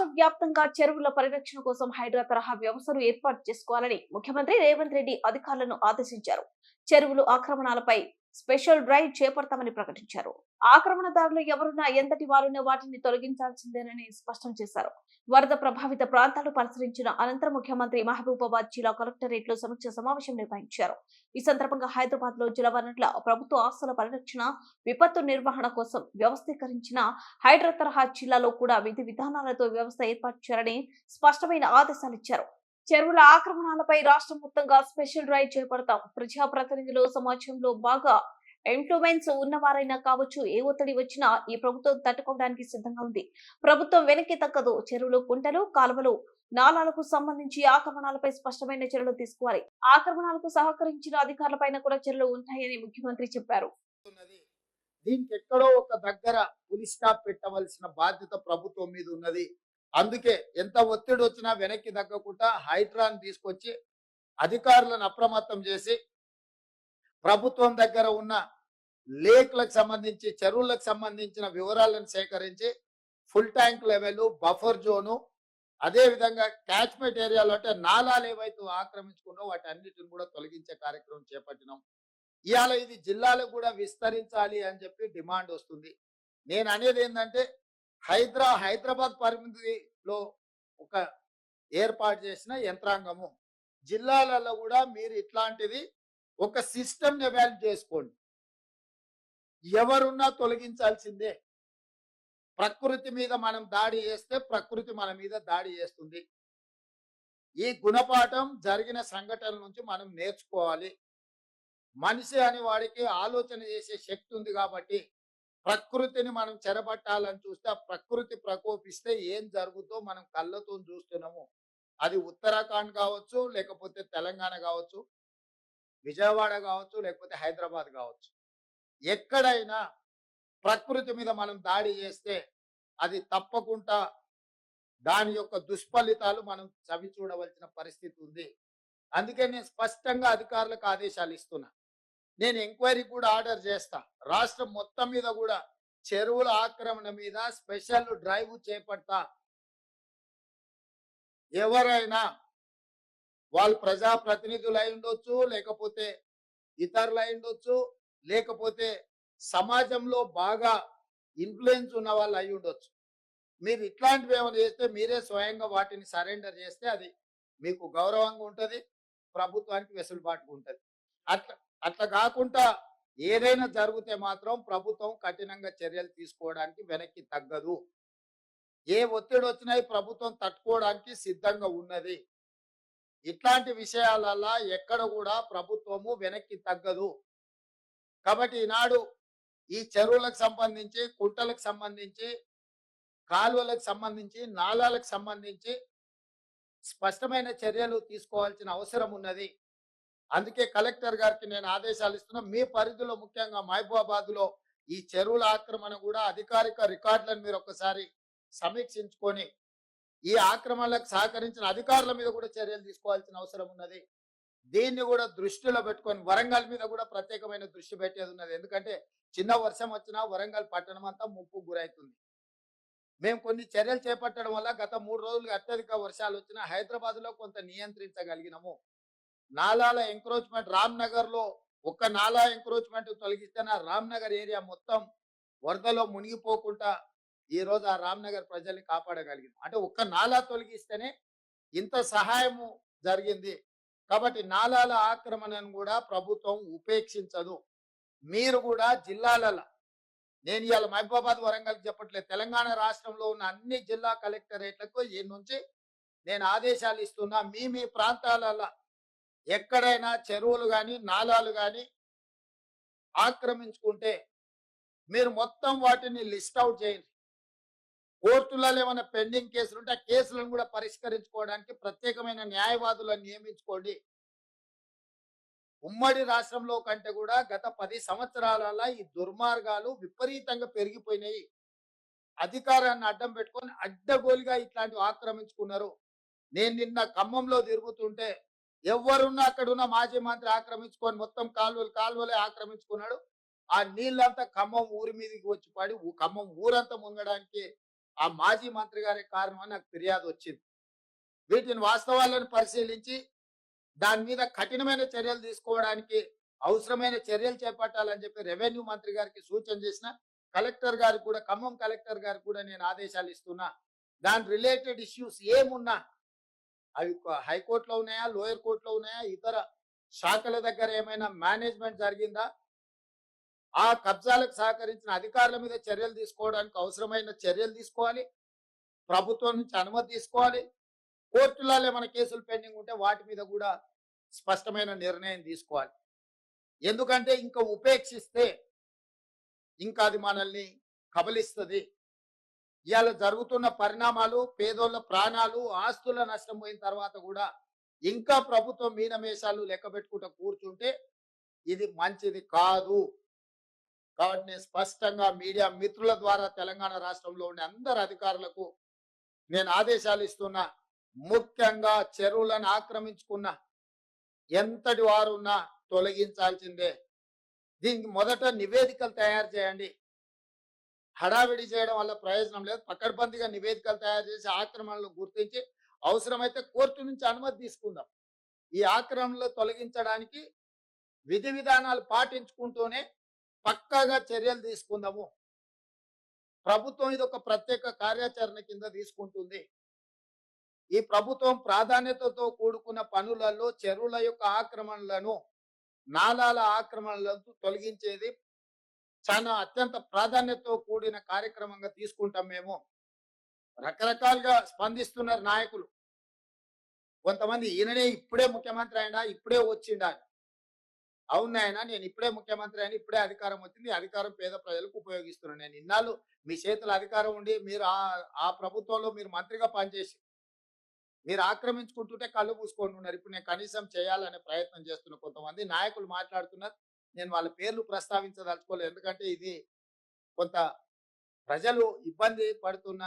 రాష్ట్ర వ్యాప్తంగా చెరువుల పరిరక్షణ కోసం హైడ్రా తరహా వ్యవస్థను ఏర్పాటు చేసుకోవాలని ముఖ్యమంత్రి రేవంత్ రెడ్డి అధికారులను ఆదేశించారు. చెరువులు ఆక్రమణలపై స్పెషల్ డ్రైవ్ చేపడతామని ప్రకటించారు. ఆక్రమణదారులు ఎవరున్నా ఎంతటి వారున్నా వాటిని తొలగించాల్సిందేనని స్పష్టం చేశారు. వరద ప్రభావిత ప్రాంతాలు పరిశీలించిన అనంతరం ముఖ్యమంత్రి మహబూబాబాద్ జిల్లా కలెక్టరేట్లో సమీక్ష సమావేశం నిర్వహించారు. ఈ సందర్భంగా హైదరాబాద్లో జలవనరుల ప్రభుత్వ ఆస్తుల పరిరక్షణ విపత్తు నిర్వహణ కోసం వ్యవస్థీకరించిన హైడ్రా తరహా జిల్లాలో కూడా విధి విధానాలతో వ్యవస్థ ఏర్పాటు చేయాలని స్పష్టమైన ఆదేశాలు ఇచ్చారు. చెరువుల ఆక్రమణాలపై రాష్ట్రం మొత్తంగా స్పెషల్ డ్రైవ్ చేపడతాం. ప్రజాప్రతినిధులు సమాజంలో బాగా ఇన్ఫ్లుయెన్స్ ఉన్నవారైనా కావచ్చు ఏ ఒత్తిడి వచ్చినా ఈ ప్రభుత్వం తట్టుకోవడానికి సిద్ధంగా ఉంది. ప్రభుత్వం వెనక్కి తక్కదు చెరువులు కుంటలు కాలువలు నాలాలకు సంబంధించి ఆక్రమణాలపై స్పష్టమైన చర్యలు తీసుకోవాలి. ఆక్రమణలకు సహకరించిన అధికారులపైన కూడా చర్యలు ఉంటాయని ముఖ్యమంత్రి చెప్పారు. దీనికి ఎక్కడో ఒక దగ్గర పులి స్టాప్ పెట్టవలసిన బాధ్యత ప్రభుత్వం మీద ఉన్నది. అందుకే ఎంత ఒత్తిడి వచ్చినా వెనక్కి తగ్గకుండా హైడ్రాన్ తీసుకొచ్చి అధికారులను అప్రమత్తం చేసి ప్రభుత్వం దగ్గర ఉన్న లేక్లకు సంబంధించి చెరువులకు సంబంధించిన వివరాలను సేకరించి full tank level buffer zone అదేవిధంగా క్యాచ్మెంట్ ఏరియాలో అంటే నాలాలు ఏవైతే ఆక్రమించుకున్నో వాటి అన్నిటిని కూడా తొలగించే కార్యక్రమం చేపట్టినాం. ఇవాళ ఇది జిల్లాలకు కూడా విస్తరించాలి అని చెప్పి డిమాండ్ వస్తుంది. నేను అనేది ఏంటంటే హైదరా హైదరాబాద్ పరిమితిలో ఒక ఏర్పాటు చేసిన యంత్రాంగము. జిల్లాలలో కూడా మీరు ఇట్లాంటిది ఒక సిస్టమ్ ఎవాల్వ్ చేసుకోండి. ఎవరున్నా తొలగించాల్సిందే. ప్రకృతి మీద మనం దాడి చేస్తే ప్రకృతి మన మీద దాడి చేస్తుంది. ఈ గుణపాఠం జరిగిన సంఘటనల నుంచి మనం నేర్చుకోవాలి. మనిషి అని వాడికి ఆలోచన చేసే శక్తి ఉంది కాబట్టి ప్రకృతిని మనం చెరబట్టాలని చూస్తే ఆ ప్రకృతి ప్రకోపిస్తే ఏం జరుగుతో మనం కళ్ళతో చూస్తున్నాము. అది ఉత్తరాఖండ్ కావచ్చు లేకపోతే తెలంగాణ కావచ్చు విజయవాడ కావచ్చు లేకపోతే హైదరాబాద్ కావచ్చు. ఎక్కడైనా ప్రకృతి మీద మనం దాడి చేస్తే అది తప్పకుండా దాని యొక్క దుష్ఫలితాలు మనం చవి చూడవలసిన పరిస్థితి ఉంది. అందుకే నేను స్పష్టంగా అధికారులకు ఆదేశాలు ఇస్తున్నా. నేను ఎంక్వైరీ కూడా ఆర్డర్ చేస్తా. రాష్ట్రం మొత్తం మీద కూడా చెరువుల ఆక్రమణ మీద స్పెషల్ డ్రైవ్ చేపడతా. ఎవరైనా వాళ్ళు ప్రజాప్రతినిధులు అయి ఉండొచ్చు లేకపోతే ఇతరులు అయి ఉండొచ్చు లేకపోతే సమాజంలో బాగా ఇన్ఫ్లుయెన్స్ ఉన్న వాళ్ళు అయి ఉండొచ్చు. మీరు ఇట్లాంటివి ఏమైనా చేస్తే మీరే స్వయంగా వాటిని సరెండర్ చేస్తే అది మీకు గౌరవంగా ఉంటుంది ప్రభుత్వానికి వెసులుబాటుగా ఉంటుంది. అట్లా అట్లా కాకుండా ఏదైనా జరిగితే మాత్రం ప్రభుత్వం కఠినంగా చర్యలు తీసుకోవడానికి వెనక్కి తగ్గదు. ఏ ఒత్తిడి వచ్చినా ప్రభుత్వం తట్టుకోవడానికి సిద్ధంగా ఉన్నది. ఇట్లాంటి విషయాలల్లా ఎక్కడ కూడా ప్రభుత్వము వెనక్కి తగ్గదు. కాబట్టి ఈనాడు ఈ చెరువులకు సంబంధించి కుంటలకు సంబంధించి కాలువలకు సంబంధించి నాళాలకు సంబంధించి స్పష్టమైన చర్యలు తీసుకోవాల్సిన అవసరం ఉన్నది. అందుకే కలెక్టర్ గారికి నేను ఆదేశాలు ఇస్తున్నా మీ పరిధిలో ముఖ్యంగా మహబూబాబాద్లో ఈ చెరువుల ఆక్రమణ కూడా అధికారిక రికార్డులను మీరు ఒకసారి సమీక్షించుకొని ఈ ఆక్రమణలకు సహకరించిన అధికారుల మీద కూడా చర్యలు తీసుకోవాల్సిన అవసరం ఉన్నది. దీన్ని కూడా దృష్టిలో పెట్టుకొని వరంగల్ మీద కూడా ప్రత్యేకమైన దృష్టి పెట్టేది ఉన్నది. ఎందుకంటే చిన్న వర్షం వచ్చినా వరంగల్ పట్టణం అంతా ముప్పు గురవుతుంది మేము కొన్ని చర్యలు చేపట్టడం వల్ల గత మూడు రోజులుగా అత్యధిక వర్షాలు వచ్చినా హైదరాబాద్లో కొంత నియంత్రించగలిగినాము. నాలాల ఎంక్రోచ్మెంట్ రామ్ నగర్లో ఒక్క నాలా ఎంక్రోచ్మెంట్ తొలగిస్తే రామ్నగర్ రామ్ నగర్ ఏరియా మొత్తం వరదలో మునిగిపోకుండా ఈ రోజు ఆ రామ్ నగర్ ప్రజల్ని కాపాడగలిగింది. అంటే ఒక్క నాలా తొలగిస్తేనే ఇంత సహాయము జరిగింది. కాబట్టి నాలాల ఆక్రమణను కూడా ప్రభుత్వం ఉపేక్షించదు. మీరు కూడా జిల్లాలలో. నేను ఇవాళ మహబూబాబాద్ వరంగల్ చెప్పట్లేదు. తెలంగాణ రాష్ట్రంలో ఉన్న అన్ని జిల్లా కలెక్టరేట్లకు ఈ నుంచి నేను ఆదేశాలు ఇస్తున్నా. మీ మీ ప్రాంతాలలో ఎక్కడైనా చెరువులు కానీ నాలాలు కానీ ఆక్రమించుకుంటే మీరు మొత్తం వాటిని లిస్ట్ అవుట్ చేయండి. కోర్టులలో ఏమైనా పెండింగ్ కేసులు ఉంటే ఆ కేసులను కూడా పరిష్కరించుకోవడానికి ప్రత్యేకమైన న్యాయవాదులను నియమించుకోండి. ఉమ్మడి రాష్ట్రంలో కంటే కూడా గత పది సంవత్సరాల ఈ దుర్మార్గాలు విపరీతంగా పెరిగిపోయినాయి. అధికారాన్ని అడ్డం పెట్టుకొని అడ్డగోలుగా ఇట్లాంటివి ఆక్రమించుకున్నారు. నేను నిన్న ఖమ్మంలో తిరుగుతుంటే ఎవరున్నా అక్కడ ఉన్న మాజీ మంత్రి ఆక్రమించుకొని మొత్తం కాలువలు కాలువలే ఆక్రమించుకున్నాడు. ఆ నీళ్ళంతా ఖమ్మం ఊరి మీదకి వచ్చి పడి ఖమ్మం ఊరంతా మునగడానికి ఆ మాజీ మంత్రి గారి కారణం అని నాకు ఫిర్యాదు వచ్చింది. వీటిని వాస్తవాలను పరిశీలించి దాని మీద కఠినమైన చర్యలు తీసుకోవడానికి అవసరమైన చర్యలు చేపట్టాలని చెప్పి రెవెన్యూ మంత్రి గారికి సూచన చేసిన కలెక్టర్ గారు కూడా ఖమ్మం కలెక్టర్ గారు కూడా నేను ఆదేశాలు ఇస్తున్నా. దాని రిలేటెడ్ ఇష్యూస్ ఏమున్నా అవి హైకోర్టులో ఉన్నాయా లోయర్ కోర్టులో ఉన్నాయా ఇతర శాఖల దగ్గర ఏమైనా మేనేజ్మెంట్ జరిగిందా? ఆ కబ్జాలకు సహకరించిన అధికారుల మీద చర్యలు తీసుకోవడానికి అవసరమైన చర్యలు తీసుకోవాలి. ప్రభుత్వం నుంచి అనుమతి తీసుకోవాలి. కోర్టులలో ఏమైనా కేసులు పెండింగ్ ఉంటే వాటి మీద కూడా స్పష్టమైన నిర్ణయం తీసుకోవాలి. ఎందుకంటే ఇంకా ఉపేక్షిస్తే ఇంకా అది మనల్ని కబలిస్తుంది. ఇవాళ జరుగుతున్న పరిణామాలు పేదోళ్ళ ప్రాణాలు ఆస్తుల నష్టం పోయిన తర్వాత కూడా ఇంకా ప్రభుత్వం మీనమేషాలు లెక్క పెట్టుకుంటూ కూర్చుంటే ఇది మంచిది కాదు. కాబట్టి నేను స్పష్టంగా మీడియా మిత్రుల ద్వారా తెలంగాణ రాష్ట్రంలో ఉండే అందరు అధికారులకు నేను ఆదేశాలు ఇస్తున్నా ముఖ్యంగా చెరువులను ఆక్రమించుకున్న ఎంతటి వారున్నా తొలగించాల్సిందే. దీనికి మొదట నివేదికలు తయారు చేయండి. హడావిడి చేయడం వల్ల ప్రయోజనం లేదు. పక్కడబందిగా నివేదికలు తయారు చేసి ఆక్రమణలు గుర్తించి అవసరమైతే కోర్టు నుంచి అనుమతి తీసుకుందాం. ఈ ఆక్రమణలు తొలగించడానికి విధి విధానాలు పాటించుకుంటూనే పక్కాగా చర్యలు తీసుకుందాము. ప్రభుత్వం ఇది ఒక ప్రత్యేక కార్యాచరణ కింద తీసుకుంటుంది. ఈ ప్రభుత్వం ప్రాధాన్యతతో కూడుకున్న పనులలో చెరువుల యొక్క ఆక్రమణలను నాలాల ఆక్రమణలను తొలగించేది చాలా అత్యంత ప్రాధాన్యతతో కూడిన కార్యక్రమంగా తీసుకుంటాం మేము. రకరకాలుగా స్పందిస్తున్నారు నాయకులు. కొంతమంది ఈయననే ఇప్పుడే ముఖ్యమంత్రి అయినా ఇప్పుడే వచ్చిండా అవునాయన నేను ఇప్పుడే ముఖ్యమంత్రి అయినా ఇప్పుడే అధికారం వచ్చింది. అధికారం పేద ప్రజలకు ఉపయోగిస్తున్నాను నేను ఇన్నాళ్ళు మీ చేతుల అధికారం ఉండి మీరు ఆ ఆ ప్రభుత్వంలో మీరు మంత్రిగా పనిచేసి మీరు ఆక్రమించుకుంటుంటే కళ్ళు మూసుకొని ఉన్నారు. ఇప్పుడు నేను కనీసం చేయాలనే ప్రయత్నం చేస్తున్న కొంతమంది నాయకులు మాట్లాడుతున్నారు. నేను వాళ్ళ పేర్లు ప్రస్తావించదలుచుకోలేదు. ఎందుకంటే ఇది కొంత ప్రజలు ఇబ్బంది పడుతున్న